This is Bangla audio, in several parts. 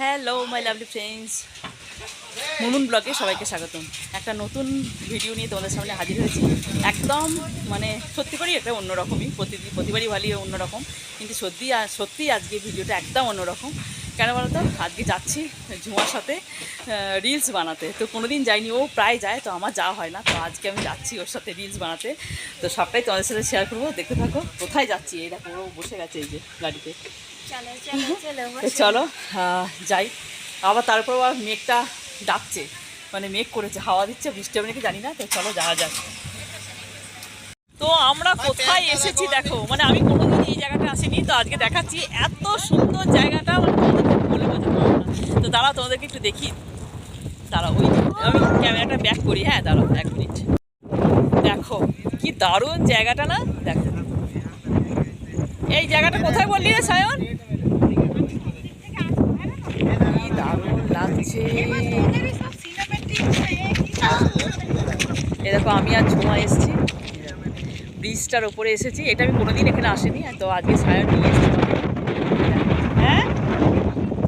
Hello my lovely friends Munun ব্লগে সবাইকে স্বাগতম। একটা নতুন ভিডিও নিয়ে তোমাদের সামনে হাজির হয়েছি। একদম মানে সত্যি করেই একটা অন্যরকমই। প্রতিদিন প্রতিবারই ভালোই অন্যরকম। কিন্তু সত্যি সত্যিই সত্যি আজকে ভিডিওটা একদম অন্যরকম। কেন বলো তো? আজকে যাচ্ছি ঝুমার সাথে রিলস বানাতে। তো কোনো দিন যাইনি ও প্রায় যায় তো আমার যাওয়া হয় না। তো আজকে আমি যাচ্ছি ওর সাথে রিলস বানাতে। তো সবটাই তোমাদের সাথে শেয়ার করব। দেখতে থাকো কোথায় যাচ্ছি? এই দেখো ও বসে গেছে এই যে গাড়িতে। চলো যাই। আবার তারপর আবার মেঘটা ডাকছে। মানে মেঘ করেছে হাওয়া দিচ্ছে বৃষ্টি হবে নাকি জানি না। তো চলো যাওয়া যাক। তো আমরা কোথায় এসেছি দেখো মানে আমি কোনোদিন এই জায়গাটা আসিনি তো আজকে দেখাচ্ছি এত সুন্দর জায়গাটা মানে বলে বোঝাতে তো দাঁড়াও তোমাদেরকে একটু দেখি। দাঁড়াও ওই আমি ক্যামেরাটা ব্যাক করি হ্যাঁ দাঁড়াও এক মিনিট দেখো কি দারুণ জায়গাটা না? দেখো। এই জায়গাটা কোথায় বললি রে সায়ন? দারুণ লাগছে। এই দেখো আমি আর ঝুমা এসেছি। ব্রিজটার ওপরে এসেছি। এটা আমি কোনোদিন এখানে আসিনি, তো আজকে সায়ন নিয়ে এসেছি। হ্যাঁ?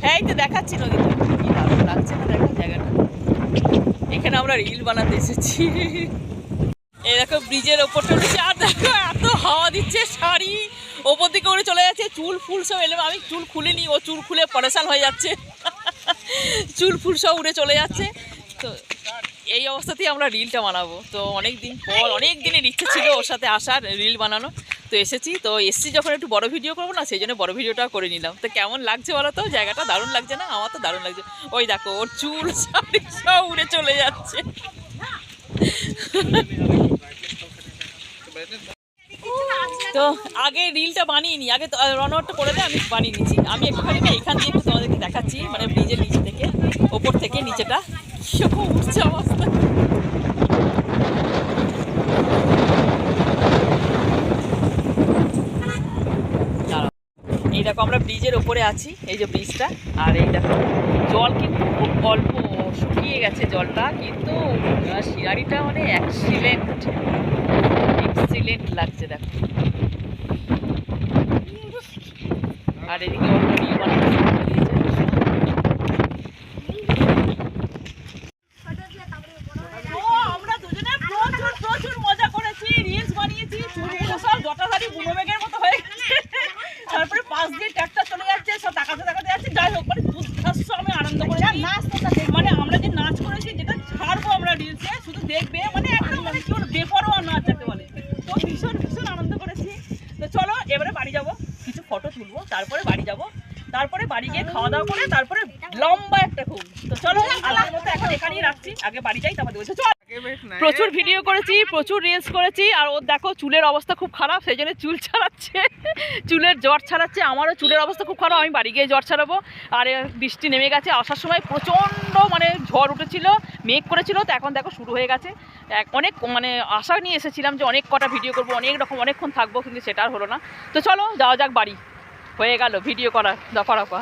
হ্যাঁ এই তো দেখাচ্ছি নদীটা কি লাগছে না দেখো জায়গাটা? এখানে আমরা রিল বানাতে এসেছি। দেখো, ব্রিজের ওপরটা উঠেছে আর দেখো, এত হাওয়া দিচ্ছে শাড়ি। ওপর দিকে উড়ে চলে যাচ্ছে, চুল ফুল সব এলাম আমি চুল খুলে নি ও চুল খুলে পরেশান হয়ে যাচ্ছে। চুল ফুল সব উড়ে চলে যাচ্ছে। তো এই অবস্থাতেই আমরা রিলটা বানাবো। তো অনেক দিন পর অনেক দিনের ইচ্ছে ছিল ওর সাথে আসার রিল বানানো। তো এসেছি তো এসেছি যখন একটু বড় ভিডিও করব না সেই জন্য বড় ভিডিওটা করে নিলাম। তো কেমন লাগছে বলো তো? জায়গাটা দারুণ লাগছে না? আমার তো দারুণ লাগছে। ওই দেখো ওর চুল শাড়ি সব উড়ে চলে যাচ্ছে। তো আগে রিলটা বানিয়ে নি আগে রনওয়ারটা করে দেয় আমি বানিয়ে নিচ্ছি। আমি একটুখানি না এখান দিয়ে একটু তোমাদেরকে দেখাচ্ছি মানে ব্রিজের নিচে থেকে ওপর থেকে নিচেটা। কীরকম উঠছে অবস্থা দাঁড়াও। এই দেখো আমরা ব্রিজের ওপরে আছি, এই যে ব্রিজটা। আর এই দেখো, জল কিন্তু খুব অল্প, শুকিয়ে গেছে জলটা, কিন্তু সিনারিটা মানে অ্যাক্সিলেন্ট এক্সিলেন্ট লাগছে দেখো। আর এদিকে অন্য রিল বানানো শুরু করে দিয়েছে। ও, আমরা দুজনে প্রচুর প্রচুর মজা করেছি রিলস বানিয়েছি চুলগুলো সব জটাধারী বুনো মেঘের মতো হয়ে গেছে তারপরে পাশ দিয়ে ট্র্যাক্টর চলে যাচ্ছে সব তাকাতে তাকাতে যাচ্ছে যাই হোক মানে দুর্ধর্ষ আমি আনন্দ করেছি মানে আমরা যে নাচ করেছি যেটা ছাড়বো আমরা রিলসে শুধু দেখবে মানে একদম মানে কি বলব বেপরোয়া নাচ যাকে বলে তো ভীষণ ভীষণ আনন্দ করেছি তো চলো এবারে বাড়ি যাব কিছু ফটো তুলবো তারপরে বাড়ি যাব। তারপরে বাড়ি গিয়ে খাওয়া দাওয়া করে তারপরে লম্বা একটা ঘুম। তো চলো আজকের মতো এখন এখানেই রাখছি। আগে বাড়ি যাই তারপরে বলছো চল। প্রচুর ভিডিও করেছি প্রচুর রিলস করেছি আর ওর দেখো চুলের অবস্থা খুব খারাপ সেই জন্য চুল ছাড়াচ্ছে। চুলের জ্বর ছাড়াচ্ছে আমারও চুলের অবস্থা খুব খারাপ আমি বাড়ি গিয়ে জ্বর ছাড়াবো। আর বৃষ্টি নেমে গেছে আসার সময় প্রচণ্ড মানে ঝড় উঠেছিল মেঘ করেছিল তো এখন দেখো শুরু হয়ে গেছে। এক- অনেক মানে আশা নিয়ে এসেছিলাম যে অনেক কটা ভিডিও করব অনেক রকম অনেকক্ষণ থাকব কিন্তু সেটা আর হলো না। তো চলো যাওয়া যাক বাড়ি। হয়ে গেল ভিডিও করার দফা রফা